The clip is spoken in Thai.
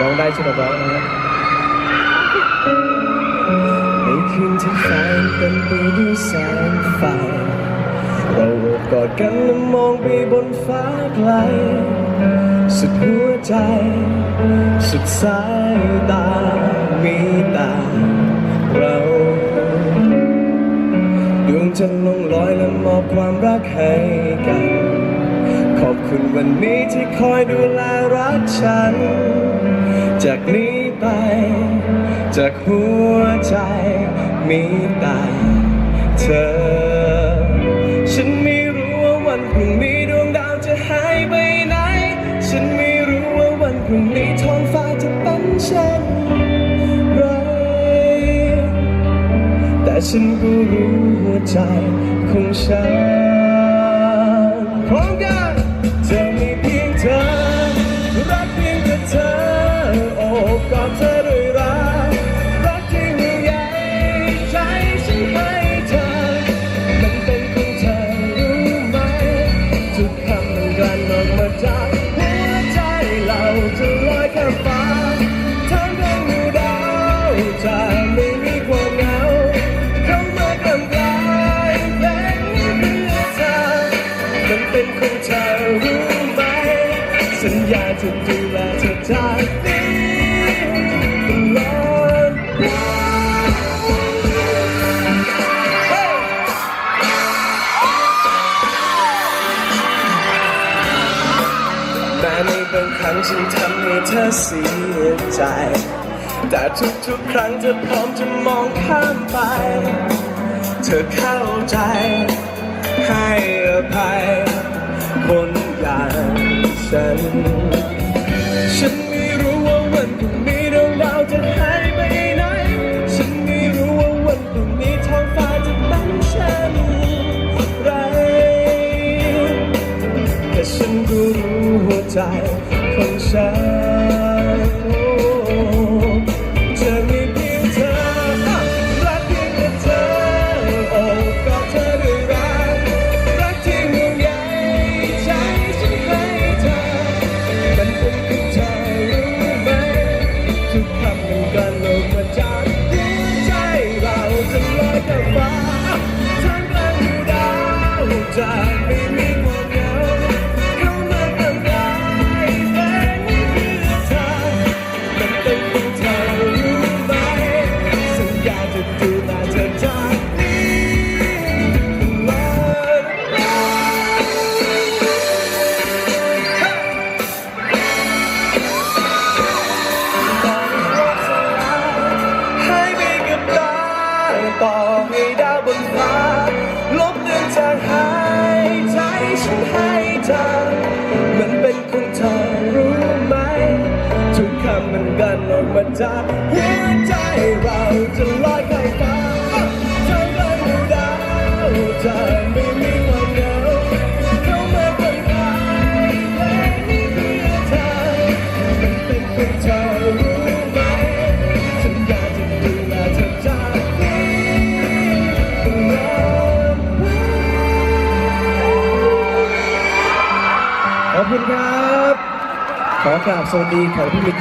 ร้องได้ช่วยร้องนะครับในคืนที่แสงเต็มไปด้วยแสงไฟ เราโอบกอดกันและมองไปบนฟ้าไกล สุดหัวใจ สุดสายตา มีตาเราดวงจันทร์ลงลอยและมอบความรักให้กันขอบคุณวันนี้ที่คอยดูแลรักฉัน จากนี้ไป จากหัวใจมีแต่เธอ ฉันไม่รู้ว่าวันพรุ่งนี้ดวงดาวจะหายไปไหน ฉันไม่รู้ว่าวันพรุ่งนี้ท้องฟ้าจะเป็นเช่นไรแต่ฉันก็รู้หัวใจของฉันพร้อมกัน เป็นของเธอรู้ไหม สัญญาจะดูแลเธอจากนี้ตลอดไปแม้ในบางครั้งฉันทำให้เธอเสียใจ แต่ทุกๆครั้งเธอพร้อมจะมองข้ามไป เธอเข้าใจให้ คนอย่างฉัน ฉันไม่รู้ว่าวันพรุ่งนี้ดวงดาวจะหายไปไหน ฉันไม่รู้ว่าวันพรุ่งนี้ท้องฟ้าจะเป็นเช่นไรแต่ฉันก็รู้หัวใจของฉัน เธอมันเป็นของเธอรู้ไหม ทุกคำมันกันออกมาจากหัวใจ อบคุณครับ ขอกราบสวัสดีขกผู้มีเกียรติ